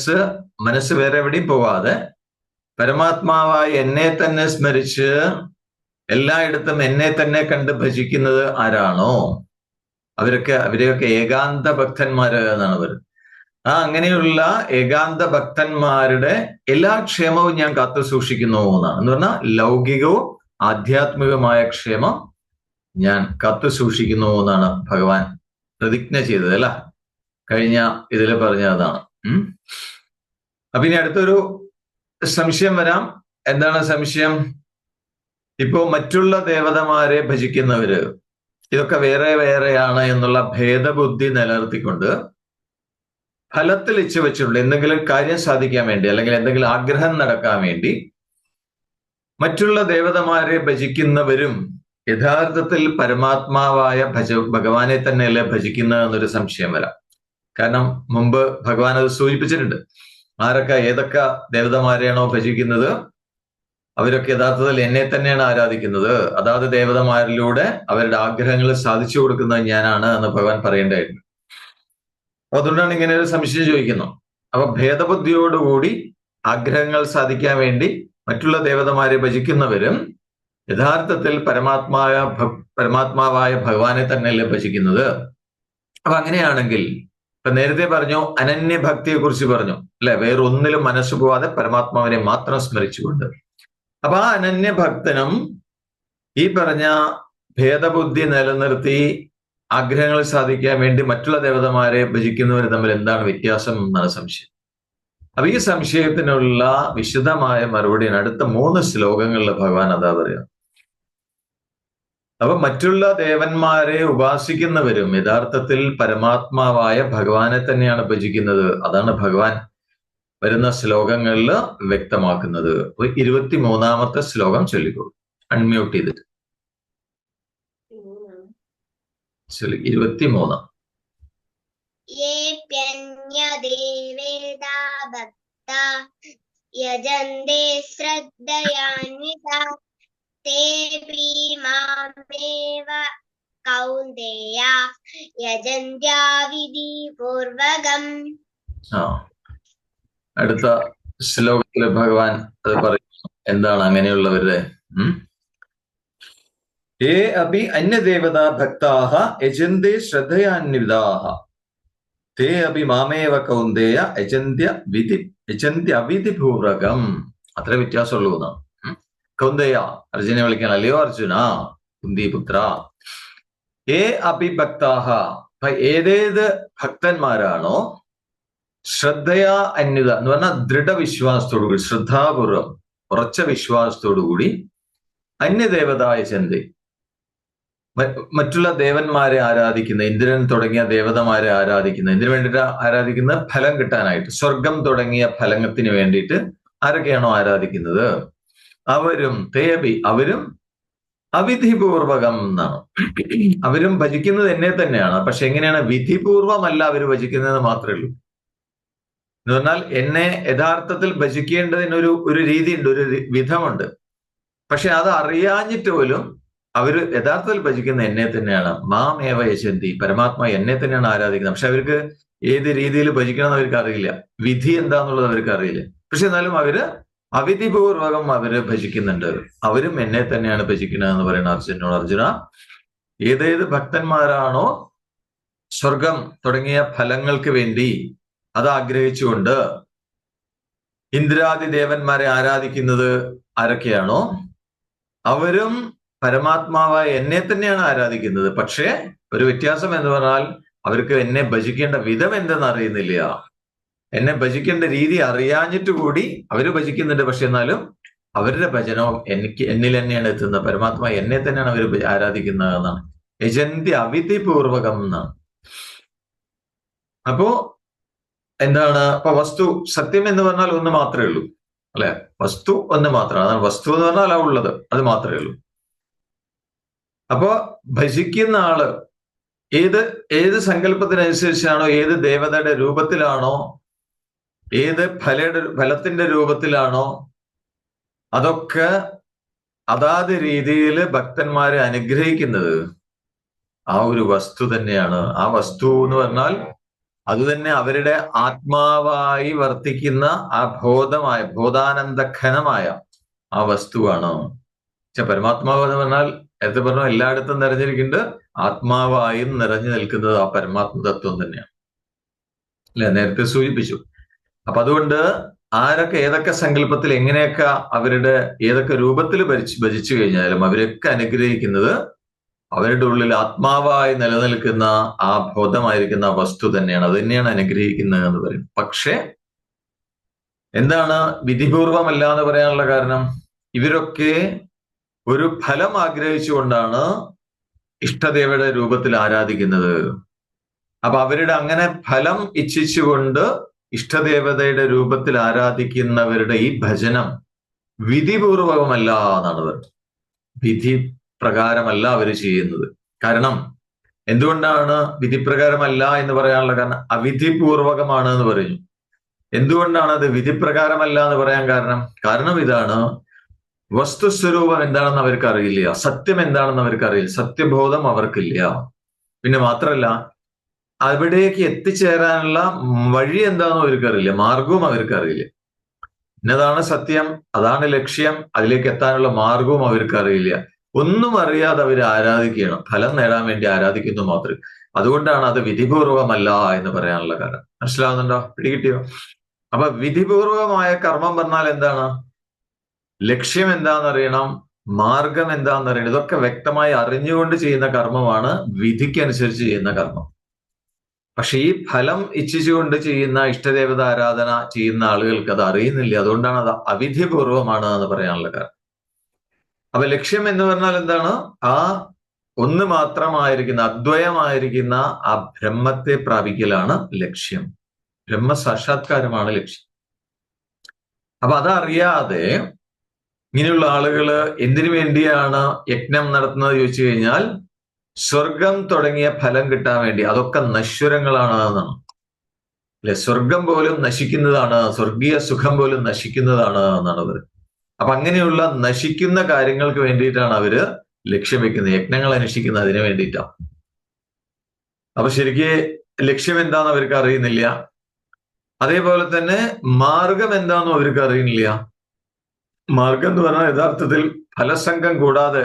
മനസ്സ് മനസ്സ് വേറെ എവിടെയും പോവാതെ പരമാത്മാവായി എന്നെ തന്നെ സ്മരിച്ച് എല്ലായിടത്തും എന്നെ തന്നെ കണ്ട് ഭജിക്കുന്നത് ആരാണോ? അവരൊക്കെ അവരെയൊക്കെ ഏകാന്ത ഭക്തന്മാര് എന്നാണ് അവർ ആ അങ്ങനെയുള്ള ഏകാന്ത ഭക്തന്മാരുടെ എല്ലാ ക്ഷേമവും ഞാൻ കാത്തു സൂക്ഷിക്കുന്നു എന്നാണ്. എന്ന് പറഞ്ഞാൽ ലൗകികവും ആധ്യാത്മികമായ ക്ഷേമം ഞാൻ കാത്തു സൂക്ഷിക്കുന്നു എന്നാണ് ഭഗവാൻ പ്രതിജ്ഞ ചെയ്തത് അല്ല? കഴിഞ്ഞ ഇതിൽ പറഞ്ഞതാണ്. അപ്പൊ ഇനി അടുത്തൊരു സംശയം വരാം. എന്താണ് സംശയം? ഇപ്പോ മറ്റുള്ള ദേവതമാരെ ഭജിക്കുന്നവര് ഇതൊക്കെ വേറെ വേറെയാണ് എന്നുള്ള ഭേദബുദ്ധി നിലനിർത്തിക്കൊണ്ട് ഫലത്തിൽ ഇച്ഛ വെച്ചിട്ടുണ്ട്. എന്തെങ്കിലും കാര്യം സാധിക്കാൻ വേണ്ടി അല്ലെങ്കിൽ എന്തെങ്കിലും ആഗ്രഹം നടക്കാൻ വേണ്ടി മറ്റുള്ള ദേവതമാരെ ഭജിക്കുന്നവരും യഥാർത്ഥത്തിൽ പരമാത്മാവായ ഭജ ഭഗവാനെ തന്നെയല്ലേ ഭജിക്കുന്നത് എന്നൊരു സംശയം വരാം. കാരണം മുമ്പ് ഭഗവാൻ അത് സൂചിപ്പിച്ചിട്ടുണ്ട്. ആരൊക്കെ ഏതൊക്കെ ദേവതമാരെയാണോ ഭജിക്കുന്നത്? അവരൊക്കെ യഥാർത്ഥത്തിൽ എന്നെ തന്നെയാണ് ആരാധിക്കുന്നത്. അതാത് ദേവതമാരിലൂടെ അവരുടെ ആഗ്രഹങ്ങൾ സാധിച്ചു കൊടുക്കുന്നത് ഞാനാണ് എന്ന് ഭഗവാൻ പറയേണ്ടായിരുന്നു അതുകൊണ്ടാണ് ഇങ്ങനെ ഒരു സംശയം ചോദിക്കുന്നത് അപ്പൊ ഭേദബുദ്ധിയോടുകൂടി ആഗ്രഹങ്ങൾ സാധിക്കാൻ വേണ്ടി മറ്റുള്ള ദേവതമാരെ ഭജിക്കുന്നവരും യഥാർത്ഥത്തിൽ പരമാത്മായ പരമാത്മാവായ ഭഗവാനെ തന്നെയല്ലേ ഭജിക്കുന്നത്? അപ്പൊ അങ്ങനെയാണെങ്കിൽ ഇപ്പൊ നേരത്തെ പറഞ്ഞു അനന്യഭക്തിയെ കുറിച്ച് പറഞ്ഞു. അല്ലെ? വേറൊന്നിലും മനസ്സ് പോവാതെ പരമാത്മാവിനെ മാത്രം സ്മരിച്ചുകൊണ്ട്. അപ്പൊ ആ അനന്യഭക്തനും ഈ പറഞ്ഞ ഭേദബുദ്ധി നിലനിർത്തി ആഗ്രഹങ്ങൾ സാധിക്കാൻ വേണ്ടി മറ്റുള്ള ദേവതമാരെ ഭജിക്കുന്നവർ തമ്മിൽ എന്താണ് വ്യത്യാസം എന്നാണ് സംശയം. അപ്പൊ ഈ സംശയത്തിനുള്ള വിശദമായ മറുപടിയാണ് അടുത്ത മൂന്ന് ശ്ലോകങ്ങളിൽ ഭഗവാൻ അതാ പറയാം അപ്പൊ മറ്റുള്ള ദേവന്മാരെ ഉപാസിക്കുന്നവരും യഥാർത്ഥത്തിൽ പരമാത്മാവായ ഭഗവാനെ തന്നെയാണ് ഭജിക്കുന്നത്. അതാണ് ഭഗവാൻ വരുന്ന ശ്ലോകങ്ങളിൽ വ്യക്തമാക്കുന്നത്. ഇരുപത്തി മൂന്നാമത്തെ ശ്ലോകം ചൊല്ലിക്കോളൂ അൺമ്യൂട്ട് ചെയ്തിട്ട്. ഇരുപത്തി മൂന്ന് യജന്തേ ശ്രദ്ധയാന്വിതാ തേപി മാമേവ കൗന്ദേയ യജന്ത്യാവിധി പൂർവകം അടുത്ത ശ്ലോകത്തിൽ ഭഗവാൻ അത് പറയുന്നു. എന്താണ് അങ്ങനെയുള്ളവരുടെ? ഏ അപി അന്യദേവത ഭക്താഹ യജന്തേ ശ്രദ്ധയാന്വിതാഹ. തേ അപി മാമേവ കൗന്ദേയ യജന്ത്യ വിധി യജന്ത്യ അവിധിപൂർവകം അത്ര വ്യത്യാസമുള്ളൂ എന്നാണ്. കൗന്ദേയ അർജുനെ വിളിക്കണം അല്ലയോ അർജുന കുന്തിപുത്ര. ഏ അഭിഭക്താഹ ഏതേത് ഭക്തന്മാരാണോ ശ്രദ്ധയാ അന്യത എന്ന് പറഞ്ഞാൽ ദൃഢവിശ്വാസത്തോടുകൂടി ശ്രദ്ധാപൂർവം ഉറച്ച വിശ്വാസത്തോടു കൂടി അന്യദേവതായ ചന്ത. മറ്റുള്ള ദേവന്മാരെ ആരാധിക്കുന്ന ഇന്ദ്രൻ തുടങ്ങിയ ദേവതമാരെ ആരാധിക്കുന്ന ഇതിനു വേണ്ടിയിട്ട് ആരാധിക്കുന്ന ഫലം കിട്ടാനായിട്ട് സ്വർഗം തുടങ്ങിയ ഫലത്തിന് വേണ്ടിയിട്ട് ആരൊക്കെയാണോ ആരാധിക്കുന്നത്? അവരും തേബി അവരും അവിധിപൂർവകം എന്നാണ്. അവരും ഭജിക്കുന്നത് എന്നെ തന്നെയാണ്. പക്ഷെ എങ്ങനെയാണ്? വിധിപൂർവമല്ല അവർ ഭജിക്കുന്നത് മാത്രമേ ഉള്ളൂ. എന്ന് പറഞ്ഞാൽ എന്നെ യഥാർത്ഥത്തിൽ ഭജിക്കേണ്ടതിനൊരു ഒരു രീതിയുണ്ട് ഒരു വിധമുണ്ട്. പക്ഷെ അത് അറിയാഞ്ഞിട്ട് പോലും അവർ യഥാർത്ഥത്തിൽ ഭജിക്കുന്ന എന്നെ തന്നെയാണ്. മാം ഏവ യശന്തി പരമാത്മ എന്നെ തന്നെയാണ് ആരാധിക്കുന്നത്. പക്ഷെ അവർക്ക് ഏത് രീതിയിൽ ഭജിക്കണം എന്ന് അവർക്ക് അറിയില്ല. വിധി എന്താന്നുള്ളത് അവർക്ക് അറിയില്ല. പക്ഷെ എന്നാലും അവർ അവിധിപൂർവകം അവരെ ഭജിക്കുന്നുണ്ട്. അവരും എന്നെ തന്നെയാണ് ഭജിക്കുന്നത് എന്ന് പറയുന്ന അർജുനോട് അർജുന ഏതേത് ഭക്തന്മാരാണോ സ്വർഗം തുടങ്ങിയ ഫലങ്ങൾക്ക് വേണ്ടി അത് ആഗ്രഹിച്ചുകൊണ്ട് ഇന്ദ്രാദി ദേവന്മാരെ ആരാധിക്കുന്നത് ആരൊക്കെയാണോ അവരും പരമാത്മാവായ എന്നെ തന്നെയാണ് ആരാധിക്കുന്നത്. പക്ഷേ ഒരു വ്യത്യാസം എന്ന് പറഞ്ഞാൽ അവർക്ക് എന്നെ ഭജിക്കേണ്ട വിധം എന്തെന്ന് അറിയുന്നില്ല. എന്നെ ഭജിക്കേണ്ട രീതി അറിയാഞ്ഞിട്ട് കൂടി അവർ ഭജിക്കുന്നുണ്ട്. പക്ഷെ എന്നാലും അവരുടെ ഭജനവും എനിക്ക് എന്നിൽ തന്നെയാണ് എത്തുന്നത്. പരമാത്മ എന്നെ തന്നെയാണ് അവർ ആരാധിക്കുന്നത് എന്നാണ്. യജന്തി അവിധിപൂർവകം എന്നാണ്. അപ്പോ എന്താണ്? ഇപ്പൊ വസ്തു സത്യം എന്ന് പറഞ്ഞാൽ ഒന്ന് മാത്രമേ ഉള്ളൂ. അല്ലെ? വസ്തു ഒന്ന് മാത്രമാണ് അതാണ് വസ്തു എന്ന് പറഞ്ഞാൽ ആ ഉള്ളത്. അത് മാത്രമേ ഉള്ളൂ. അപ്പോ ഭജിക്കുന്ന ആൾ ഏത് ഏത് സങ്കല്പത്തിനനുസരിച്ചാണോ ഏത് ദേവതയുടെ രൂപത്തിലാണോ ഏത് ഫലയുടെ ഫലത്തിന്റെ രൂപത്തിലാണോ അതൊക്കെ അതാത് രീതിയിൽ ഭക്തന്മാരെ അനുഗ്രഹിക്കുന്നത്. ആ ഒരു വസ്തു തന്നെയാണ്. ആ വസ്തു എന്ന് പറഞ്ഞാൽ അതുതന്നെ അവരുടെ ആത്മാവായി വർത്തിക്കുന്ന ആ ബോധമായ ബോധാനന്ദഘനമായ ആ വസ്തുവാണ്. പക്ഷെ പരമാത്മാവ് എന്ന് പറഞ്ഞാൽ നേരത്തെ പറഞ്ഞു എല്ലായിടത്തും നിറഞ്ഞിരിക്കുന്നുണ്ട്. ആത്മാവായും നിറഞ്ഞു നിൽക്കുന്നത് ആ പരമാത്മ തത്വം തന്നെയാണ്. അല്ലെ? നേരത്തെ സൂചിപ്പിച്ചു. അപ്പൊ അതുകൊണ്ട് ആരൊക്കെ ഏതൊക്കെ സങ്കല്പത്തിൽ എങ്ങനെയൊക്കെ അവരുടെ ഏതൊക്കെ രൂപത്തിൽ ഭരിച്ചു ഭജിച്ചു കഴിഞ്ഞാലും അവരൊക്കെ അനുഗ്രഹിക്കുന്നത് അവരുടെ ഉള്ളിൽ ആത്മാവായി നിലനിൽക്കുന്ന ആ ബോധമായിരിക്കുന്ന വസ്തു തന്നെയാണ്. അത് തന്നെയാണ് അനുഗ്രഹിക്കുന്നത് എന്ന് പറയും പക്ഷേ എന്താണ് വിധിപൂർവമല്ല എന്ന് പറയാനുള്ള കാരണം? ഇവരൊക്കെ ഒരു ഫലം ആഗ്രഹിച്ചുകൊണ്ടാണ് ഇഷ്ടദേവയുടെ രൂപത്തിൽ ആരാധിക്കുന്നത്. അപ്പൊ അവരുടെ അങ്ങനെ ഫലം ഇച്ഛിച്ചുകൊണ്ട് ഇഷ്ടദേവതയുടെ രൂപത്തിൽ ആരാധിക്കുന്നവരുടെ ഈ ഭജനം വിധിപൂർവകമല്ല എന്നാണ് പറഞ്ഞത്. വിധി പ്രകാരമല്ല അവർ ചെയ്യുന്നത്. കാരണം എന്തുകൊണ്ടാണ് വിധിപ്രകാരമല്ല എന്ന് പറയാനുള്ള കാരണം? അവിധിപൂർവകമാണ് എന്ന് പറഞ്ഞു എന്തുകൊണ്ടാണ് അത് വിധിപ്രകാരമല്ല എന്ന് പറയാൻ കാരണം? കാരണം ഇതാണ് വസ്തുസ്വരൂപം എന്താണെന്ന് അവർക്ക് അറിയില്ല സത്യം എന്താണെന്ന് അവർക്ക് അറിയില്ല സത്യബോധം അവർക്കില്ല. പിന്നെ മാത്രമല്ല അവിടേക്ക് എത്തിച്ചേരാനുള്ള വഴി എന്താണെന്ന് അവർക്കറിയില്ല. മാർഗവും അവർക്കറിയില്ല. ഇന്നതാണ് സത്യം അതാണ് ലക്ഷ്യം അതിലേക്ക് എത്താനുള്ള മാർഗവും അവർക്കറിയില്ല. ഒന്നും അറിയാതെ അവർ ആരാധിക്കുകയാണ്. ഫലം നേടാൻ വേണ്ടി ആരാധിക്കുന്നു മാത്രം. അതുകൊണ്ടാണ് അത് വിധിപൂർവമല്ല എന്ന് പറയാനുള്ള കാരണം. മനസ്സിലാവുന്നുണ്ടോ? പിടികിട്ടിയോ? അപ്പൊ വിധിപൂർവമായ കർമ്മം പറഞ്ഞാൽ എന്താണ്? ലക്ഷ്യം എന്താണെന്നറിയണം മാർഗം എന്താണെന്നറിയണം ഇതൊക്കെ വ്യക്തമായി അറിഞ്ഞുകൊണ്ട് ചെയ്യുന്ന കർമ്മമാണ് വിധിക്കനുസരിച്ച് ചെയ്യുന്ന കർമ്മം. പക്ഷെ ഈ ഫലം ഇച്ഛിച്ചുകൊണ്ട് ചെയ്യുന്ന ഇഷ്ടദേവത ആരാധന ചെയ്യുന്ന ആളുകൾക്ക് അത് അറിയുന്നില്ല. അതുകൊണ്ടാണ് അത് അവിധിപൂർവമാണ് എന്ന് പറയാനുള്ള കാരണം. അപ്പൊ ലക്ഷ്യം എന്ന് പറഞ്ഞാൽ എന്താണ്? ആ ഒന്ന് മാത്രമായിരിക്കുന്ന അദ്വയമായിരിക്കുന്ന ആ ബ്രഹ്മത്തെ പ്രാപിക്കലാണ് ലക്ഷ്യം. ബ്രഹ്മ സാക്ഷാത്കാരമാണ് ലക്ഷ്യം. അപ്പൊ അതറിയാതെ ഇങ്ങനെയുള്ള ആളുകൾ എന്തിനു വേണ്ടിയാണ് യജ്ഞം നടത്തുന്നത് ചോദിച്ചു കഴിഞ്ഞാൽ സ്വർഗം തുടങ്ങിയ ഫലം കിട്ടാൻ വേണ്ടി അതൊക്കെ നശ്വരങ്ങളാണ് എന്നാണ്. അല്ലെ? സ്വർഗം പോലും നശിക്കുന്നതാണ് സ്വർഗീയ സുഖം പോലും നശിക്കുന്നതാണ് എന്നാണ് അവർ അപ്പൊ അങ്ങനെയുള്ള നശിക്കുന്ന കാര്യങ്ങൾക്ക് വേണ്ടിയിട്ടാണ് അവർ ലക്ഷ്യം വെക്കുന്നത്. യജ്ഞങ്ങൾ അനുഷ്ഠിക്കുന്നത് അതിനു വേണ്ടിയിട്ടാണ് അപ്പൊ ശരിക്ക് ലക്ഷ്യം എന്താന്ന് അവർക്ക് അറിയുന്നില്ല. അതേപോലെ തന്നെ മാർഗം എന്താണെന്നും അവർക്ക് അറിയുന്നില്ല. മാർഗം എന്ന് പറഞ്ഞാൽ യഥാർത്ഥത്തിൽ ഫലസംഘം കൂടാതെ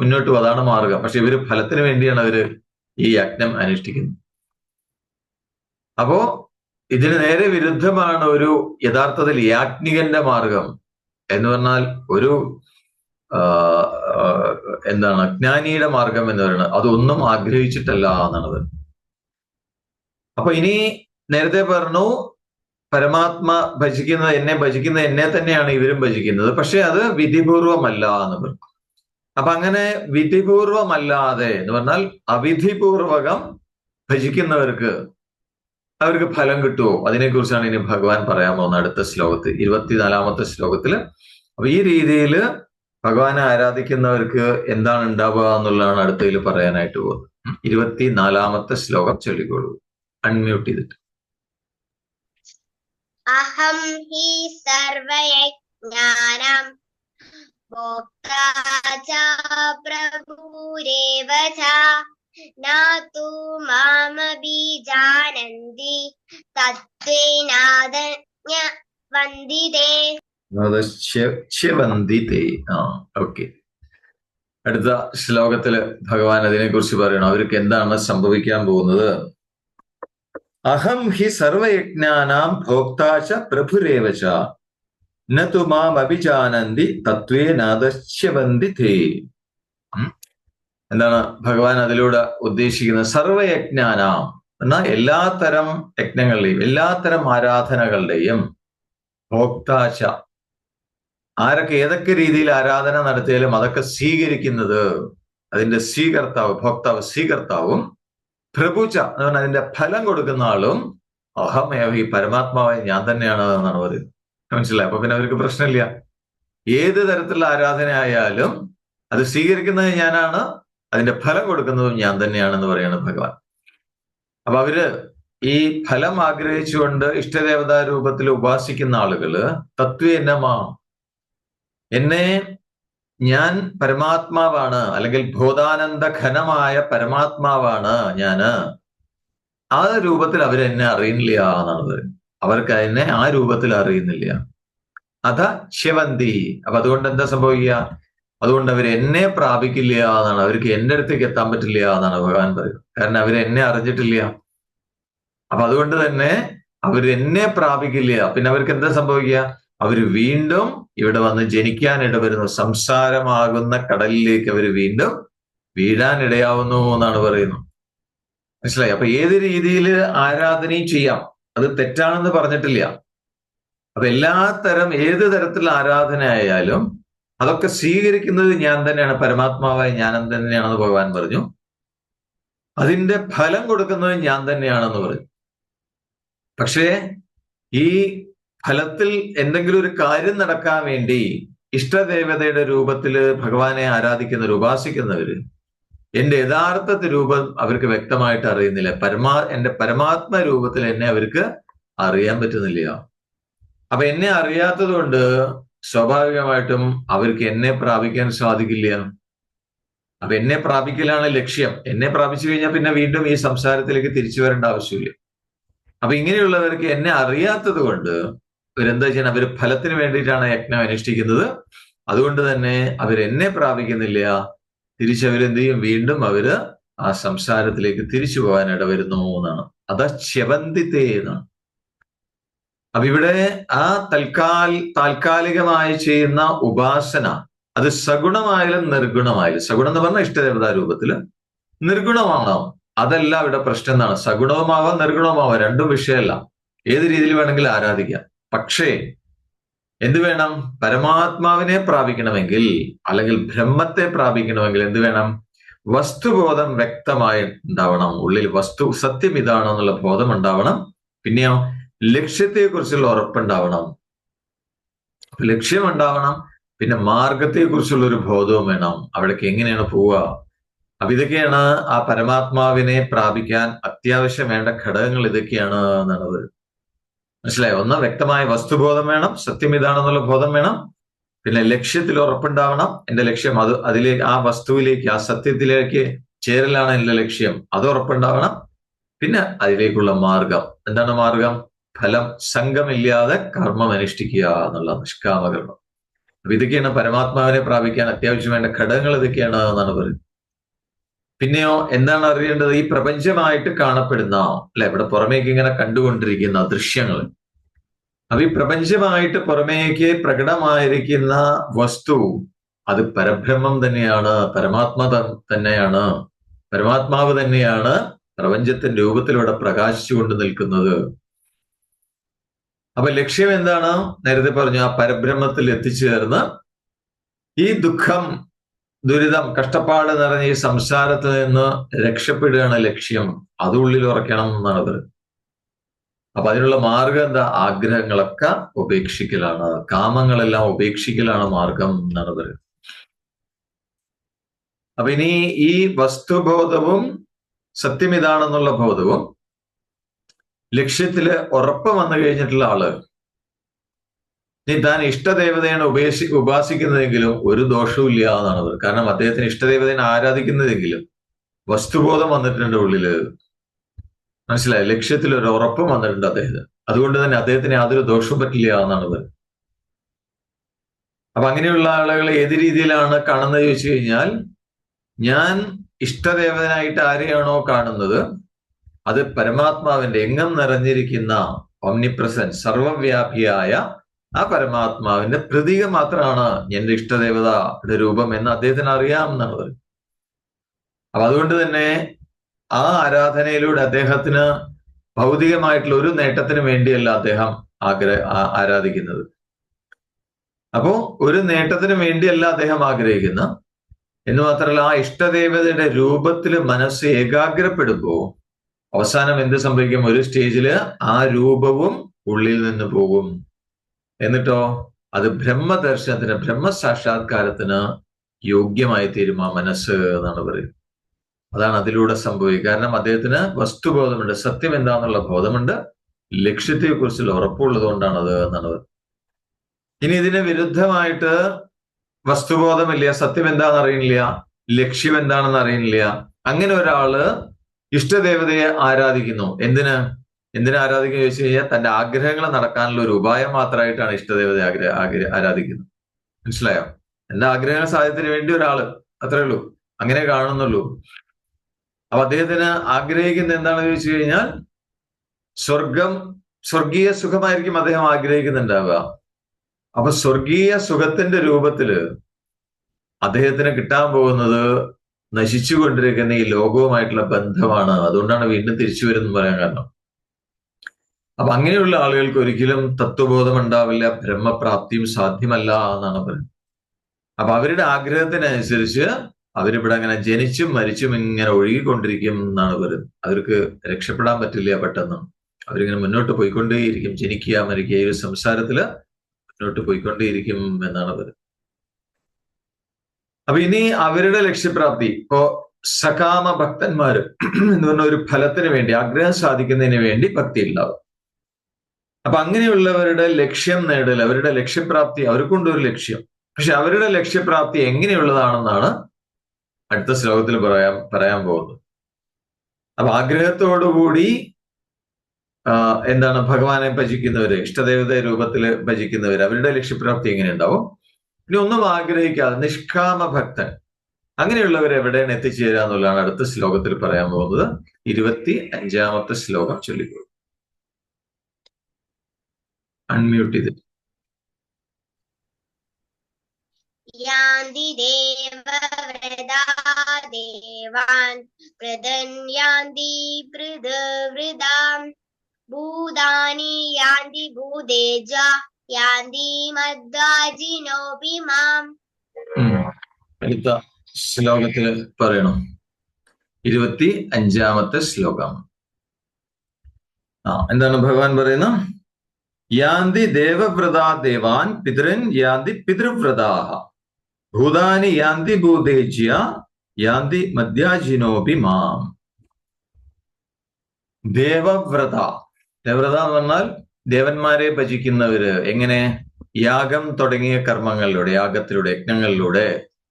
മുന്നോട്ട് അതാണ് മാർഗം. പക്ഷെ ഇവർ ഫലത്തിന് വേണ്ടിയാണ് അവർ ഈ യജ്ഞം അനുഷ്ഠിക്കുന്നത്. അപ്പോ ഇതിന് നേരെ വിരുദ്ധമാണ് ഒരു യഥാർത്ഥത്തിൽ യാജ്ഞികന്റെ മാർഗം എന്ന് പറഞ്ഞാൽ ഒരു എന്താണ് അജ്ഞാനിയുടെ മാർഗം എന്ന് പറയുന്നത്. അതൊന്നും ആഗ്രഹിച്ചിട്ടല്ല എന്നുള്ളത്. അപ്പൊ ഇനി നേരത്തെ പറഞ്ഞു പരമാത്മ ഭജിക്കുന്നത് എന്നെ ഭജിക്കുന്നത് എന്നെ തന്നെയാണ് ഇവരും ഭജിക്കുന്നത്. പക്ഷെ അത് വിധിപൂർവമല്ല എന്ന് പറഞ്ഞു. അപ്പൊ അങ്ങനെ വിധിപൂർവമല്ലാതെ എന്ന് പറഞ്ഞാൽ അവിധിപൂർവകം ഭജിക്കുന്നവർക്ക് അവർക്ക് ഫലം കിട്ടുമോ അതിനെക്കുറിച്ചാണ് ഇനി ഭഗവാൻ പറയാൻ പോകുന്നത് അടുത്ത ശ്ലോകത്തിൽ ഇരുപത്തിനാലാമത്തെ ശ്ലോകത്തിൽ. അപ്പൊ ഈ രീതിയിൽ ഭഗവാനെ ആരാധിക്കുന്നവർക്ക് എന്താണ് ഉണ്ടാവുക എന്നുള്ളതാണ് അടുത്തതിൽ പറയാനായിട്ട് പോകുന്നത്. ഇരുപത്തിനാലാമത്തെ ശ്ലോകം ചൊല്ലിക്കോളൂ. അൺമ്യൂട്ട് ചെയ്തിട്ട്. അഹം ഹി സർവയജ്ഞാനം അടുത്ത ശ്ലോകത്തിൽ ഭഗവാൻ അതിനെ കുറിച്ച് പറയണം അവർക്ക് എന്താണ് സംഭവിക്കാൻ പോകുന്നത്? അഹം ഹി സർവയജ്ഞാനാം ഭോക്താച പ്രഭുരേവച। നു മാം അഭിജാനന്തി തത്വേ നാദശ്യവന്തി തേ എന്താണ് ഭഗവാൻ അതിലൂടെ ഉദ്ദേശിക്കുന്നത് സർവയജ്ഞാനാം എന്നാൽ തരം യജ്ഞങ്ങളുടെയും എല്ലാ തരം ആരാധനകളുടെയും ഭോക്താശ ആരൊക്കെ ഏതൊക്കെ രീതിയിൽ ആരാധന നടത്തിയാലും അതൊക്കെ സ്വീകരിക്കുന്നത് അതിന്റെ സ്വീകർത്താവ് ഭോക്താവ് സ്വീകർത്താവും പ്രഭുച എന്ന് പറഞ്ഞാൽ അതിന്റെ ഫലം കൊടുക്കുന്ന ആളും അഹമേവ ഈ പരമാത്മാവായി ഞാൻ തന്നെയാണ് എന്നാണ് പറയുന്നത്. മനസ്സിലായി. അപ്പൊ പിന്നെ അവർക്ക് പ്രശ്നമില്ല. ഏത് തരത്തിലുള്ള ആരാധനയായാലും അത് സ്വീകരിക്കുന്നത് ഞാനാണ് അതിന്റെ ഫലം കൊടുക്കുന്നതും ഞാൻ തന്നെയാണെന്ന് പറയാണ് ഭഗവാൻ. അപ്പൊ അവർ ഈ ഫലം ആഗ്രഹിച്ചുകൊണ്ട് ഇഷ്ടദേവതാ രൂപത്തിൽ ഉപാസിക്കുന്ന ആളുകൾ എന്നമാ എന്നെ ഞാൻ പരമാത്മാവാണ് അല്ലെങ്കിൽ ബോധാനന്ദ ഘനമായ പരമാത്മാവാണ് ഞാൻ ആ രൂപത്തിൽ അവരെന്നെ അറിയില്ല എന്നാണ് പറയുന്നത്. അവർക്ക് അതിനെ ആ രൂപത്തിൽ അറിയുന്നില്ല. അത ശിവന്തി. അപ്പൊ അതുകൊണ്ട് എന്താ സംഭവിക്കുക? അതുകൊണ്ട് അവർ എന്നെ പ്രാപിക്കില്ല എന്നാണ്. അവർക്ക് എന്റെ അടുത്തേക്ക് എത്താൻ പറ്റില്ല എന്നാണ് ഭഗവാൻ പറയുന്നത്. കാരണം അവർ എന്നെ അറിഞ്ഞിട്ടില്ല. അപ്പൊ അതുകൊണ്ട് തന്നെ അവർ എന്നെ പ്രാപിക്കില്ല. പിന്നെ അവർക്ക് എന്താ സംഭവിക്കുക? അവർ വീണ്ടും ഇവിടെ വന്ന് ജനിക്കാൻ ഇടവരുന്നു സംസാരമാകുന്ന കടലിലേക്ക് അവർ വീണ്ടും വീഴാൻ ഇടയാവുന്നു എന്നാണ് പറയുന്നത്. മനസ്സിലായി? അപ്പൊ ഏത് രീതിയിൽ ആരാധനയും ചെയ്യാം? അത് തെറ്റാണെന്ന് പറഞ്ഞിട്ടില്ല. അപ്പൊ എല്ലാ തരം ഏത് തരത്തിലുള്ള ആരാധന ആയാലും അതൊക്കെ സ്വീകരിക്കുന്നത് ഞാൻ തന്നെയാണ്. പരമാത്മാവായി ഞാൻ തന്നെയാണെന്ന് ഭഗവാൻ പറഞ്ഞു. അതിന്റെ ഫലം കൊടുക്കുന്നത് ഞാൻ തന്നെയാണെന്ന് പറഞ്ഞു. പക്ഷേ ഈ ഫലത്തിൽ എന്തെങ്കിലും ഒരു കാര്യം നടക്കാൻ വേണ്ടി ഇഷ്ടദേവതയുടെ രൂപത്തിൽ ഭഗവാനെ ആരാധിക്കുന്നവർ ഉപാസിക്കുന്നവര് എന്റെ യഥാർത്ഥ രൂപം അവർക്ക് വ്യക്തമായിട്ട് അറിയുന്നില്ല. പരമാ എന്റെ പരമാത്മ രൂപത്തിൽ എന്നെ അവർക്ക് അറിയാൻ പറ്റുന്നില്ല. അപ്പൊ എന്നെ അറിയാത്തത് കൊണ്ട് സ്വാഭാവികമായിട്ടും അവർക്ക് എന്നെ പ്രാപിക്കാൻ സാധിക്കില്ല. അപ്പൊ എന്നെ പ്രാപിക്കലാണ് ലക്ഷ്യം. എന്നെ പ്രാപിച്ചു കഴിഞ്ഞാൽ പിന്നെ വീണ്ടും ഈ സംസാരത്തിലേക്ക് തിരിച്ചു വരേണ്ട ആവശ്യമില്ല. അപ്പൊ ഇങ്ങനെയുള്ളവർക്ക് എന്നെ അറിയാത്തത് കൊണ്ട് ഇവരെന്താ ചെയ്യണം അവർ ഫലത്തിന് വേണ്ടിയിട്ടാണ് യജ്ഞം അനുഷ്ഠിക്കുന്നത്. അതുകൊണ്ട് തന്നെ അവരെന്നെ പ്രാപിക്കുന്നില്ല. തിരിച്ചവരെന്ത് ചെയ്യും വീണ്ടും അവർ ആ സംസാരത്തിലേക്ക് തിരിച്ചു പോകാൻ ഇടവരുന്നു എന്നാണ്. അതാ ശവന്തിത്തെ എന്നാണ്. അപ്പൊ ഇവിടെ ആ തൽക്കാൽ താൽക്കാലികമായി ചെയ്യുന്ന ഉപാസന അത് സഗുണമായാലും നിർഗുണമായാലും സഗുണം എന്ന് പറഞ്ഞാൽ ഇഷ്ടദേവതാ രൂപത്തിൽ നിർഗുണമാണോ അതല്ല ഇവിടെ പ്രശ്നം എന്നാണ് സഗുണവുമാവാം നിർഗുണവുമാവാം. രണ്ടും വിഷയമല്ല. ഏത് രീതിയിൽ വേണമെങ്കിലും ആരാധിക്കാം. പക്ഷേ എന്ത് വേണം? പരമാത്മാവിനെ പ്രാപിക്കണമെങ്കിൽ അല്ലെങ്കിൽ ബ്രഹ്മത്തെ പ്രാപിക്കണമെങ്കിൽ എന്ത് വേണം? വസ്തുബോധം വ്യക്തമായി ഉണ്ടാവണം. ഉള്ളിൽ വസ്തു സത്യം ഇതാണെന്നുള്ള ബോധം ഉണ്ടാവണം. പിന്നെയോ ലക്ഷ്യത്തെക്കുറിച്ചുള്ള ഉറപ്പുണ്ടാവണം. ലക്ഷ്യം ഉണ്ടാവണം. പിന്നെ മാർഗത്തെക്കുറിച്ചുള്ള ഒരു ബോധവും വേണം. അവിടേക്ക് എങ്ങനെയാണ് പോവുക? അപ്പൊ ഇതൊക്കെയാണ് ആ പരമാത്മാവിനെ പ്രാപിക്കാൻ അത്യാവശ്യം വേണ്ട ഘടകങ്ങൾ ഇതൊക്കെയാണ് എന്നാണ് മനസ്സിലായോ? ഒന്ന് വ്യക്തമായ വസ്തുബോധം വേണം സത്യം ഇതാണെന്നുള്ള ബോധം വേണം. പിന്നെ ലക്ഷ്യത്തിൽ ഉറപ്പുണ്ടാവണം. എന്റെ ലക്ഷ്യം അത് അതിലേക്ക് ആ വസ്തുവിലേക്ക് ആ സത്യത്തിലേക്ക് ചേരലാണ് എന്റെ ലക്ഷ്യം. അത് ഉറപ്പുണ്ടാവണം. പിന്നെ അതിലേക്കുള്ള മാർഗം. എന്താണ് മാർഗം? ഫലം സംഘമില്ലാതെ കർമ്മം അനുഷ്ഠിക്കുക എന്നുള്ള നിഷ്കാമകർമ്മം. അപ്പൊ ഇതൊക്കെയാണ് പരമാത്മാവിനെ പ്രാപിക്കാൻ അത്യാവശ്യം വേണ്ട ഘടകങ്ങൾ ഇതൊക്കെയാണ് എന്നാണ് പറയുന്നത്. പിന്നെയോ എന്താണ് അറിയേണ്ടത്? ഈ പ്രപഞ്ചമായിട്ട് കാണപ്പെടുന്ന അല്ലെ? ഇവിടെ പുറമേക്ക് ഇങ്ങനെ കണ്ടുകൊണ്ടിരിക്കുന്ന ദൃശ്യങ്ങൾ. അപ്പൊ ഈ പ്രപഞ്ചമായിട്ട് പുറമേക്ക് പ്രകടമായിരിക്കുന്ന വസ്തു അത് പരബ്രഹ്മം തന്നെയാണ് പരമാത്മ തന്നെയാണ് പരമാത്മാവ് തന്നെയാണ് പ്രപഞ്ചത്തിന്റെ രൂപത്തിലൂടെ പ്രകാശിച്ചുകൊണ്ട് നിൽക്കുന്നത്. അപ്പൊ ലക്ഷ്യം എന്താണ്? നേരത്തെ പറഞ്ഞു ആ പരബ്രഹ്മത്തിൽ എത്തിച്ചേർന്ന് ഈ ദുഃഖം ദുരിതം കഷ്ടപ്പാട് നിറഞ്ഞ ഈ സംസാരത്തിൽ നിന്ന് രക്ഷപ്പെടുകയാണ് ലക്ഷ്യം. അത് ഉള്ളിൽ ഉറക്കണം എന്നാണ് പറയുന്നത് അപ്പൊ അതിനുള്ള മാർഗം എന്താ? ആഗ്രഹങ്ങളൊക്കെ ഉപേക്ഷിക്കലാണ്. കാമങ്ങളെല്ലാം ഉപേക്ഷിക്കലാണ് മാർഗം എന്നാണ് പറയുന്നത് അപ്പൊ ഇനി ഈ വസ്തുബോധവും സത്യം ഇതാണെന്നുള്ള ബോധവും ലക്ഷ്യത്തിൽ ഉറപ്പ് വന്നു കഴിഞ്ഞിട്ടുള്ള ആൾ ഇനി താൻ ഇഷ്ടദേവതയാണ് ഉപേക്ഷി ഉപാസിക്കുന്നതെങ്കിലും ഒരു ദോഷവും ഇല്ല കാരണം അദ്ദേഹത്തിന് ഇഷ്ടദേവതയെ ആരാധിക്കുന്നതെങ്കിലും വസ്തുബോധം വന്നിട്ടുണ്ട് ഉള്ളിൽ. മനസ്സിലായി? ലക്ഷ്യത്തിൽ ഒരു ഉറപ്പും വന്നിട്ടുണ്ട് അദ്ദേഹത്തിന്. അതുകൊണ്ട് തന്നെ അദ്ദേഹത്തിന് യാതൊരു ദോഷവും പറ്റില്ല എന്നാണത് അപ്പൊ അങ്ങനെയുള്ള ആളുകൾ ഏത് രീതിയിലാണ് കാണുന്നത് ചോദിച്ചു കഴിഞ്ഞാൽ ഞാൻ ഇഷ്ടദേവതനായിട്ട് ആരെയാണോ കാണുന്നത് അത് പരമാത്മാവിന്റെ എങ്ങും നിറഞ്ഞിരിക്കുന്ന ഒമ്നിപ്രസന്റ് സർവവ്യാപിയായ ആ പരമാത്മാവിന്റെ പ്രതീകം മാത്രമാണ് എന്റെ ഇഷ്ടദേവതയുടെ രൂപം എന്ന് അദ്ദേഹത്തിന് അറിയാമെന്നാണ് പറയുന്നത് അപ്പൊ അതുകൊണ്ട് തന്നെ ആ ആരാധനയിലൂടെ അദ്ദേഹത്തിന് ഭൗതികമായിട്ടുള്ള ഒരു നേട്ടത്തിന് വേണ്ടിയല്ല അദ്ദേഹം ആഗ്രഹ ആരാധിക്കുന്നത്. അപ്പോ ഒരു നേട്ടത്തിന് വേണ്ടിയല്ല അദ്ദേഹം ആഗ്രഹിക്കുന്ന. എന്ന് മാത്രമല്ല ആ ഇഷ്ടദേവതയുടെ രൂപത്തിൽ മനസ്സ് ഏകാഗ്രപ്പെടുമ്പോൾ അവസാനം എന്ത് സംഭവിക്കും? ഒരു സ്റ്റേജിൽ ആ രൂപവും ഉള്ളിൽ നിന്ന് പോകും. എന്നിട്ടോ അത് ബ്രഹ്മദർശനത്തിന് ബ്രഹ്മസാക്ഷാത്കാരത്തിന് യോഗ്യമായി തീരും ആ മനസ്സ് എന്നാണ് പറയുന്നത്. അതാണ് അതിലൂടെ സംഭവിക്കുക. കാരണം അദ്ദേഹത്തിന് വസ്തുബോധമുണ്ട്. സത്യം എന്താണെന്നുള്ള ബോധമുണ്ട്. ലക്ഷ്യത്തെ കുറിച്ചുള്ള ഉറപ്പുള്ളത് കൊണ്ടാണ് അത് എന്നാണ് ഇനി ഇതിന് വിരുദ്ധമായിട്ട് വസ്തുബോധമില്ല സത്യം എന്താണെന്ന് അറിയുന്നില്ല ലക്ഷ്യം എന്താണെന്ന് അറിയുന്നില്ല. അങ്ങനെ ഒരാൾ ഇഷ്ടദേവതയെ ആരാധിക്കുന്നു. എന്തിന്? എന്തിനെ ആരാധിക്കുന്നു ചോദിച്ചു കഴിഞ്ഞാൽ തന്റെ ആഗ്രഹങ്ങൾ നടക്കാനുള്ള ഒരു ഉപായം മാത്രമായിട്ടാണ് ഇഷ്ടദേവതയെ ആഗ്രഹ ആഗ്രഹ ആരാധിക്കുന്നത്. മനസ്സിലായോ? എന്റെ ആഗ്രഹങ്ങൾ സാധ്യത്തിന് വേണ്ടി ഒരാൾ അത്രേ ഉള്ളൂ. അങ്ങനെ കാണുന്നുള്ളൂ. അപ്പൊ അദ്ദേഹത്തിന് ആഗ്രഹിക്കുന്ന എന്താണെന്ന് ചോദിച്ചു കഴിഞ്ഞാൽ സ്വർഗം സ്വർഗീയ സുഖമായിരിക്കും അദ്ദേഹം ആഗ്രഹിക്കുന്നുണ്ടാവുക. അപ്പൊ സ്വർഗീയ സുഖത്തിന്റെ രൂപത്തിൽ അദ്ദേഹത്തിന് കിട്ടാൻ പോകുന്നത് നശിച്ചുകൊണ്ടിരിക്കുന്ന ഈ ലോകവുമായിട്ടുള്ള ബന്ധമാണ്. അതുകൊണ്ടാണ് വീണ്ടും തിരിച്ചു വരുന്നത് പറയാൻ കാരണം. അപ്പൊ അങ്ങനെയുള്ള ആളുകൾക്ക് ഒരിക്കലും തത്വബോധം ഉണ്ടാവില്ല ബ്രഹ്മപ്രാപ്തിയും സാധ്യമല്ല എന്നാണ് പറയുന്നത്. അപ്പൊ അവരുടെ ആഗ്രഹത്തിനനുസരിച്ച് അവരിവിടെ അങ്ങനെ ജനിച്ചും മരിച്ചും ഇങ്ങനെ ഒഴുകിക്കൊണ്ടിരിക്കും എന്നാണ് പറയുന്നത്. അവർക്ക് രക്ഷപ്പെടാൻ പറ്റില്ല പെട്ടെന്ന്. അവരിങ്ങനെ മുന്നോട്ട് പോയിക്കൊണ്ടേയിരിക്കും. ജനിക്കുക മരിക്കുക ഈ ഒരു സംസാരത്തിൽ മുന്നോട്ട് പോയിക്കൊണ്ടേയിരിക്കും എന്നാണ് പറയുന്നത്. അപ്പൊ ഇനി അവരുടെ ലക്ഷ്യപ്രാപ്തി. ഇപ്പോ സകാമ ഭക്തന്മാര് എന്ന് പറഞ്ഞ ഒരു ഫലത്തിന് വേണ്ടി ആഗ്രഹം സാധിക്കുന്നതിന് വേണ്ടി ഭക്തി ഉണ്ടാവും. അപ്പൊ അങ്ങനെയുള്ളവരുടെ ലക്ഷ്യം നേടൽ അവരുടെ ലക്ഷ്യപ്രാപ്തി അവർക്കുണ്ടൊരു ലക്ഷ്യം. പക്ഷെ അവരുടെ ലക്ഷ്യപ്രാപ്തി എങ്ങനെയുള്ളതാണെന്നാണ് അടുത്ത ശ്ലോകത്തിൽ പറയാൻ പറയാൻ പോകുന്നത്. അപ്പൊ ആഗ്രഹത്തോടുകൂടി എന്താണ് ഭഗവാനെ ഭജിക്കുന്നവര് ഇഷ്ടദേവത രൂപത്തിൽ ഭജിക്കുന്നവർ അവരുടെ ലക്ഷ്യപ്രാപ്തി എങ്ങനെ ഉണ്ടാവും ഇനി ഒന്നും ആഗ്രഹിക്കാതെ നിഷ്കാമ ഭക്തൻ അങ്ങനെയുള്ളവർ എവിടെയാണ് എത്തിച്ചേരുക എന്നുള്ളതാണ് അടുത്ത ശ്ലോകത്തിൽ പറയാൻ പോകുന്നത്. ഇരുപത്തി അഞ്ചാമത്തെ ശ്ലോകം ചൊല്ലിക്കോളൂ അൺമ്യൂട്ട് ചെയ്ത് യാന്തി ദേവവ്രതാ ദേവാൻ ഭൂതാനി യാന്തി ഭൂതേജ യാന്തി മദ്വാജിനോപി മാം. അടുത്ത ശ്ലോകത്തിൽ പറയണം. ഇരുപത്തി അഞ്ചാമത്തെ ശ്ലോകം. ആ എന്താണ് ഭഗവാൻ പറയുന്നത്? യാന്തി ദേവവ്രതാ ദേവാൻ പിതൃൻ യാന്തി പിതൃവ്രതാഹ. ഭൂതാനി യാന്തി ഭൂതേജ്യ യാന്തി മധ്യാജിനോപി മാം. ദേവവ്രത. ദേവവ്രത എന്ന് പറഞ്ഞാൽ ദേവന്മാരെ ഭജിക്കുന്നവര് എങ്ങനെ? യാഗം തുടങ്ങിയ കർമ്മങ്ങളിലൂടെ യാഗത്തിലൂടെ യജ്ഞങ്ങളിലൂടെ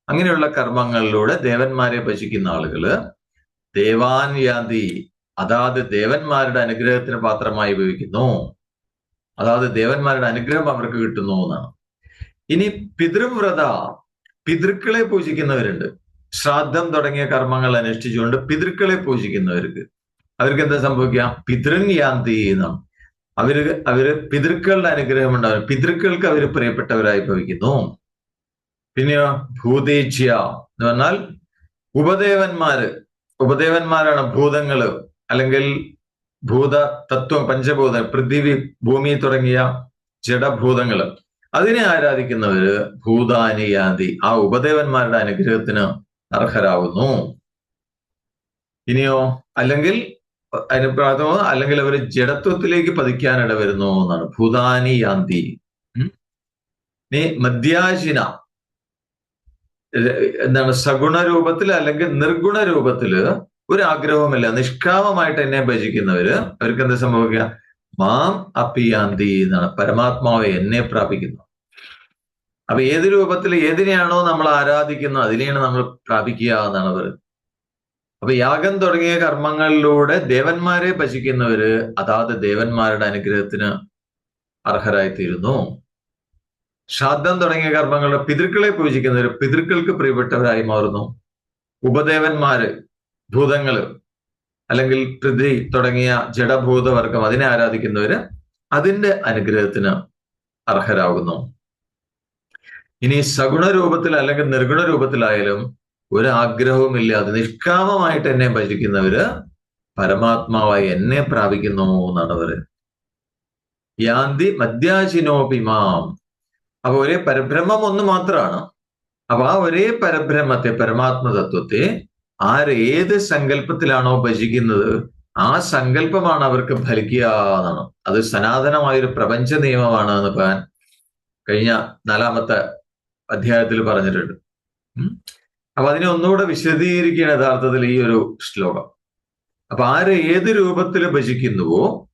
അങ്ങനെയുള്ള കർമ്മങ്ങളിലൂടെ ദേവന്മാരെ ഭജിക്കുന്ന ആളുകൾ ദേവാൻ യാതി അതാത് ദേവന്മാരുടെ അനുഗ്രഹത്തിന് പാത്രമായി ഭവിക്കുന്നു അതാത് ദേവന്മാരുടെ അനുഗ്രഹം അവർക്ക് കിട്ടുന്നു എന്നാണ്. ഇനി പിതൃവ്രത പിതൃക്കളെ പൂജിക്കുന്നവരുണ്ട്. ശ്രാദ്ധം തുടങ്ങിയ കർമ്മങ്ങൾ അനുഷ്ഠിച്ചുകൊണ്ട് പിതൃക്കളെ പൂജിക്കുന്നവർക്ക്. അവർക്ക് എന്താ സംഭവിക്കാം പിതൃൻ യാന്തി എന്നാണ് അവർ അവർ പിതൃക്കളുടെ അനുഗ്രഹം ഉണ്ടാവും പിതൃക്കൾക്ക് അവർ പ്രിയപ്പെട്ടവരായി ഭവിക്കുന്നു. പിന്നെ ഭൂതേജ്യ എന്ന് പറഞ്ഞാൽ ഉപദേവന്മാര്. ഉപദേവന്മാരാണ് ഭൂതങ്ങൾ. അല്ലെങ്കിൽ ഭൂത തത്വം പഞ്ചഭൂത പൃഥ്വി ഭൂമി തുടങ്ങിയ ജഡഭൂതങ്ങൾ അതിനെ ആരാധിക്കുന്നവര് ഭൂതാനുയാതി ആ ഉപദേവന്മാരുടെ അനുഗ്രഹത്തിന് അർഹരാകുന്നു ഇനിയോ? അല്ലെങ്കിൽ അനുപ്രാതമോ അല്ലെങ്കിൽ അവർ ജഡത്വത്തിലേക്ക് പതിക്കാനിട വരുന്നു എന്നാണ്. ഭൂതാനി യാന്തി നീ മധ്യാശിന എന്താണ് സഗുണ രൂപത്തിൽ അല്ലെങ്കിൽ നിർഗുണ രൂപത്തിൽ ഒരു ആഗ്രഹവുമില്ല നിഷ്കാമമായിട്ട് എന്നെ ഭജിക്കുന്നവര് അവർക്ക് എന്താ സംഭവിക്കുക? മാം അപ്പിയാന്തി എന്നാണ്. പരമാത്മാവ് എന്നെ പ്രാപിക്കുന്നു. അപ്പൊ ഏത് രൂപത്തിൽ ഏതിനെയാണോ നമ്മൾ ആരാധിക്കുന്നത് അതിനെയാണ് നമ്മൾ പ്രാപിക്കുക എന്നാണ് പറയുന്നത്. അപ്പൊ യാഗം തുടങ്ങിയ കർമ്മങ്ങളിലൂടെ ദേവന്മാരെ ഭജിക്കുന്നവര് അതാത് ദേവന്മാരുടെ അനുഗ്രഹത്തിന് അർഹരായിത്തീരുന്നു. ശ്രാദ്ധം തുടങ്ങിയ കർമ്മങ്ങളുടെ പിതൃക്കളെ പൂജിക്കുന്നവർ പിതൃക്കൾക്ക് പ്രിയപ്പെട്ടവരായി മാറുന്നു. ഉപദേവന്മാര് ഭൂതങ്ങൾ അല്ലെങ്കിൽ പൃഥ്വി തുടങ്ങിയ ജഡഭൂതവർഗം അതിനെ ആരാധിക്കുന്നവര് അതിന്റെ അനുഗ്രഹത്തിന് അർഹരാകുന്നു. ഇനി സഗുണ രൂപത്തിൽ അല്ലെങ്കിൽ നിർഗുണ രൂപത്തിലായാലും ഒരു ആഗ്രഹവുമില്ലാതെ നിഷ്കാമമായിട്ട് എന്നെ ഭജിക്കുന്നവര് പരമാത്മാവായി എന്നെ പ്രാപിക്കുന്നു എന്നാണ് പറയുന്നത് യാന്തി മധ്യാചിനോപിമാം അപ്പൊ ഒരേ പരബ്രഹ്മം ഒന്ന് മാത്രമാണ് അപ്പൊ ആ ഒരേ പരബ്രഹ്മത്തെ പരമാത്മ തത്വത്തെ ആര് ഏത് സങ്കല്പത്തിലാണോ ഭജിക്കുന്നത് ആ സങ്കല്പമാണ് അവർക്ക് ഫലിക്കുക എന്നാണ്. അത് സനാതനമായൊരു പ്രപഞ്ച നിയമമാണ് എന്ന് പറയാൻ കഴിഞ്ഞ നാലാമത്തെ അധ്യായത്തിൽ പറഞ്ഞിട്ടുണ്ട്. അപ്പൊ അതിനെ ഒന്നുകൂടെ വിശദീകരിക്കുകയാണ് യഥാർത്ഥത്തിൽ ഈ ഒരു ശ്ലോകം. അപ്പൊ ആര് ഏത് രൂപത്തിൽ ഭജിക്കുന്നുവോ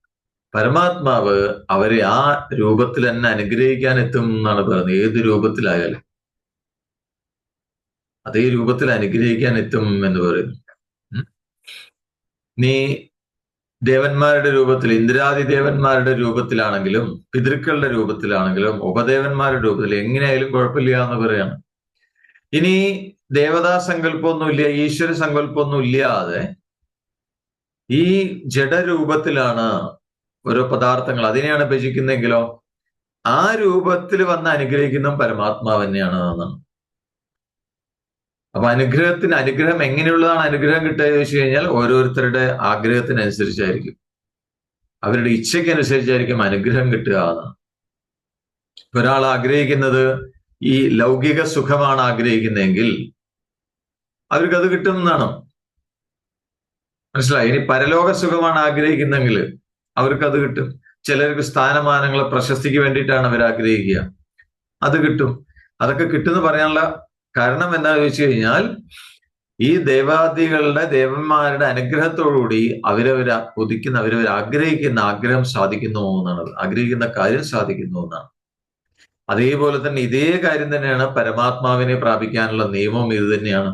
പരമാത്മാവ് അവരെ ആ രൂപത്തിൽ തന്നെ അനുഗ്രഹിക്കാൻ എത്തും എന്നാണ് പറയുന്നത്. ഏത് രൂപത്തിലായാലും. അതേ രൂപത്തിൽ അനുഗ്രഹിക്കാൻ എത്തും എന്ന് പറയുന്നു. നീ ദേവന്മാരുടെ രൂപത്തിൽ ഇന്ദ്രാദി ദേവന്മാരുടെ രൂപത്തിലാണെങ്കിലും പിതൃക്കളുടെ രൂപത്തിലാണെങ്കിലും ഉപദേവന്മാരുടെ രൂപത്തിൽ എങ്ങനെയായാലും കുഴപ്പമില്ല എന്ന് പറയാണ്. ഇനി ദേവതാ സങ്കല്പമൊന്നുമില്ല ഈശ്വര സങ്കല്പമൊന്നും ഇല്ലാതെ ഈ ജഡരൂപത്തിലാണ് ഓരോ പദാർത്ഥങ്ങൾ. അതിനെയാണ് ഭജിക്കുന്നെങ്കിലോ ആ രൂപത്തിൽ വന്ന് അനുഗ്രഹിക്കുന്ന പരമാത്മാവ് തന്നെയാണ് എന്നാണ്. അപ്പൊ അനുഗ്രഹത്തിന് അനുഗ്രഹം എങ്ങനെയുള്ളതാണ് അനുഗ്രഹം കിട്ടുക എന്ന് ചോദിച്ചു കഴിഞ്ഞാൽ ഓരോരുത്തരുടെ ആഗ്രഹത്തിനനുസരിച്ചായിരിക്കും. അവരുടെ ഇച്ഛയ്ക്കനുസരിച്ചായിരിക്കും അനുഗ്രഹം കിട്ടുക എന്നാണ്. ഒരാൾ ആഗ്രഹിക്കുന്നത് ഈ ലൗകിക സുഖമാണ് ആഗ്രഹിക്കുന്നതെങ്കിൽ അവർക്കത് കിട്ടുന്നതാണ്. മനസ്സിലായി? ഇനി പരലോക സുഖമാണ് ആഗ്രഹിക്കുന്നെങ്കിൽ അത് കിട്ടും. ചിലർക്ക് സ്ഥാനമാനങ്ങളെ പ്രശസ്തിക്ക് വേണ്ടിയിട്ടാണ് അവർ ആഗ്രഹിക്കുക. അത് കിട്ടും. അതൊക്കെ കിട്ടുമെന്ന് പറയാനുള്ള കാരണം എന്താ ചോദിച്ചു കഴിഞ്ഞാൽ ഈ ദേവാദികളുടെ ദേവന്മാരുടെ അനുഗ്രഹത്തോടുകൂടി അവരവർ കൊതിക്കുന്ന അവരവർ ആഗ്രഹിക്കുന്ന ആഗ്രഹം സാധിക്കുന്നു എന്നാണ് ആഗ്രഹിക്കുന്ന കാര്യം സാധിക്കുന്നു എന്നാണ്. അതേപോലെ തന്നെ ഇതേ കാര്യം തന്നെയാണ് പരമാത്മാവിനെ പ്രാപിക്കാനുള്ള നിയമം ഇത് തന്നെയാണ്.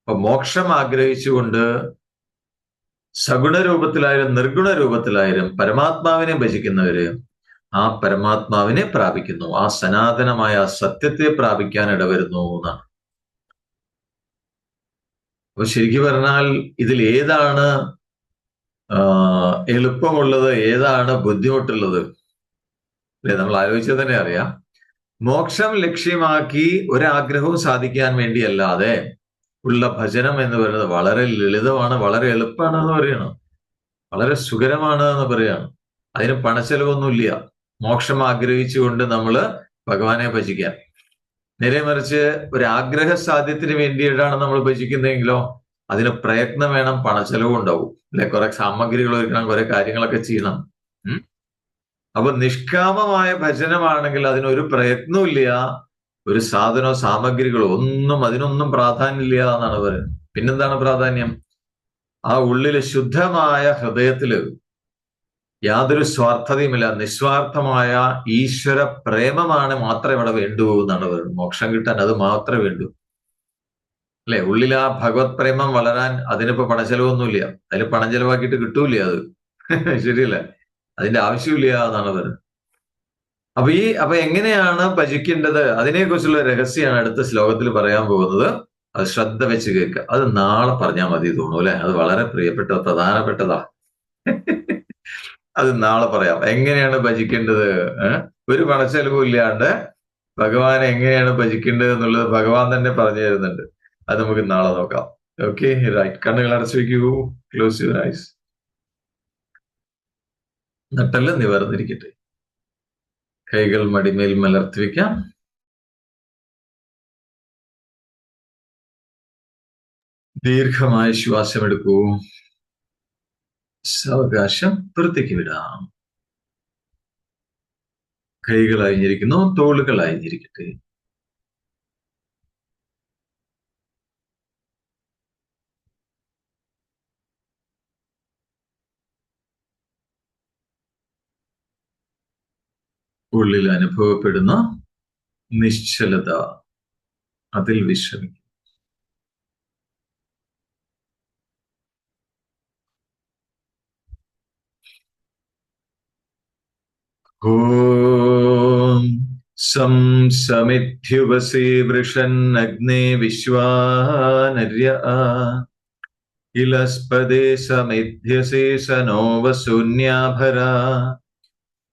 അപ്പൊ മോക്ഷം ആഗ്രഹിച്ചുകൊണ്ട് സഗുണ രൂപത്തിലായാലും നിർഗുണ രൂപത്തിലായാലും പരമാത്മാവിനെ ഭജിക്കുന്നവര് ആ പരമാത്മാവിനെ പ്രാപിക്കുന്നു. ആ സനാതനമായ സത്യത്തെ പ്രാപിക്കാൻ ഇടവരുന്നു എന്നാണ്. അപ്പൊ ശരിക്കും പറഞ്ഞാൽ ഇതിൽ ഏതാണ് എളുപ്പമുള്ളത് ഏതാണ് ബുദ്ധിമുട്ടുള്ളത്? അല്ലെ? നമ്മൾ ആലോചിച്ചത് തന്നെ അറിയാം. മോക്ഷം ലക്ഷ്യമാക്കി ഒരാഗ്രഹവും സാധിക്കാൻ വേണ്ടിയല്ലാതെ ഉള്ള ഭജനം എന്ന് പറയുന്നത് വളരെ ലളിതമാണ് വളരെ എളുപ്പമാണ് എന്ന് പറയണം. വളരെ സുഖരമാണ് എന്ന് പറയാണ്. അതിന് പണച്ചെലവൊന്നുമില്ല. മോക്ഷം ആഗ്രഹിച്ചുകൊണ്ട് നമ്മൾ ഭഗവാനെ ഭജിക്കാൻ. നേരെ മറിച്ച് ഒരു ആഗ്രഹ സാധ്യത്തിന് വേണ്ടിയിട്ടാണ് നമ്മൾ ഭജിക്കുന്നതെങ്കിലോ അതിന് പ്രയത്നം വേണം പണച്ചെലവും ഉണ്ടാവും അല്ലെ? കുറെ സാമഗ്രികൾ ഒരുക്കണം കുറെ കാര്യങ്ങളൊക്കെ ചെയ്യണം. അപ്പൊ നിഷ്കാമമായ ഭജനമാണെങ്കിൽ അതിനൊരു പ്രയത്നവും ഇല്ല. ഒരു സാധനോ സാമഗ്രികളോ ഒന്നും അതിനൊന്നും പ്രാധാന്യമില്ല എന്നാണ് പറയുന്നത്. പിന്നെന്താണ് പ്രാധാന്യം? ആ ഉള്ളിൽ ശുദ്ധമായ ഹൃദയത്തിൽ യാതൊരു സ്വാർത്ഥതയുമില്ല. നിസ്വാർത്ഥമായ ഈശ്വര പ്രേമമാണ് മാത്രമേ ഇവിടെ വേണ്ടൂ എന്നാണ് പറയുന്നത്. മോക്ഷം കിട്ടാൻ അത് മാത്രമേ വേണ്ടൂ. അല്ലെ? ഉള്ളിൽ ആ ഭഗവത് പ്രേമം വളരാൻ അതിനിപ്പോ പണച്ചെലവൊന്നുമില്ല. അതിൽ പണം ചെലവാക്കിയിട്ട് കിട്ടൂല അത്. ശരിയല്ല. അതിന്റെ ആവശ്യമില്ല എന്നാണ് പറയുന്നത്. അപ്പൊ ഈ അപ്പൊ എങ്ങനെയാണ് ഭജിക്കേണ്ടത്? അതിനെക്കുറിച്ചുള്ള രഹസ്യമാണ് അടുത്ത ശ്ലോകത്തിൽ പറയാൻ പോകുന്നത്. അത് ശ്രദ്ധ വെച്ച് കേൾക്കുക. അത് നാളെ പറഞ്ഞാൽ മതി തോന്നുന്നു അല്ലെ? അത് വളരെ പ്രിയപ്പെട്ട പ്രധാനപ്പെട്ടതാ. അത് നാളെ പറയാം. എങ്ങനെയാണ് ഭജിക്കേണ്ടത്? ഒരു പണച്ചെലവും ഇല്ലാണ്ട് ഭഗവാൻ എങ്ങനെയാണ് ഭജിക്കേണ്ടത് എന്നുള്ളത് ഭഗവാൻ തന്നെ പറഞ്ഞു തരുന്നുണ്ട്. അത് നമുക്ക് നാളെ നോക്കാം. ഓക്കെ റൈറ്റ് കണ്ണുകൾ അടച്ചു ക്ലോസ് യുവർ ഐസ് നട്ടെല്ലാം നിവർന്നിരിക്കട്ടെ. കൈകൾ മടിമേൽ മലർത്തി വെക്കാം ദീർഘമായ ശ്വാസം എടുക്കൂ സാവകാശം പുറത്തേക്ക് വിടാം. കൈകൾ അഴിഞ്ഞിരിക്കുന്നു തോളുകൾ അഴിഞ്ഞിരിക്കട്ടെ. ഉള്ളിൽ അനുഭവപ്പെടുന്ന നിശ്ചലത. അതിൽ വിശ്രമിക്കും ॐ सं समिध्युवसे वृषन्नग्ने विश्वानर्य इलस्पदे समिध्यसे स नो वसून्याभरा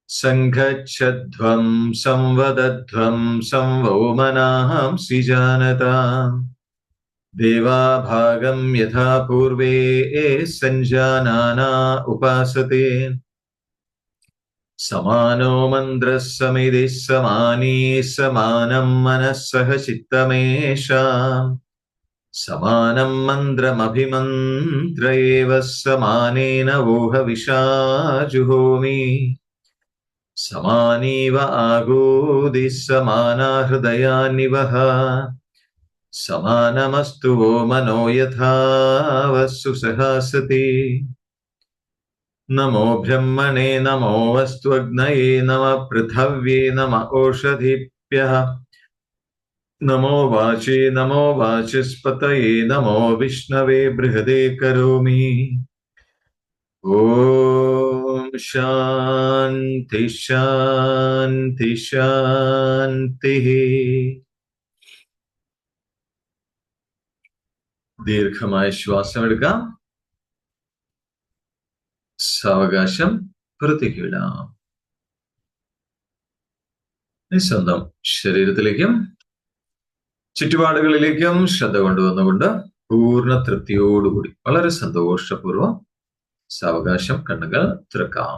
सङ्घच्छध्वं संवदध्वं संवो मनाहंसिजानता देवाभागं यथा पूर्वे ए सञ्जानाना उपासते। समानो मन्द्रः समितिः समानी समानं मनः सह चित्तमेषाम्। समानं मन्द्रमभिमन्त्र एव समानेन वोहविषा जुहोमि समानीव आगोदिः समाना हृदयान्निवः समानमस्तु वो मनो यथा वस्सु सहासति नमो नमोऽभ्यह्मणे नमो वस्त्वग्नये नम पृथिव्ये नम ओषधिभ्यः नमो वाचे नमो वाचस्पतये नमो विष्णवे बृहदे करोमि। ॐ शान्ति शान्ति शान्तिः। दीर्घमाय श्वासमेडुकाम् സാവകാശം പ്രതികൂല നിസ്വന്തം ശരീരത്തിലേക്കും ചുറ്റുപാടുകളിലേക്കും ശ്രദ്ധ കൊണ്ടുവന്നുകൊണ്ട് പൂർണ തൃപ്തിയോടുകൂടി വളരെ സന്തോഷപൂർവം സാവകാശം കണ്ണുകൾ തുറക്കാം.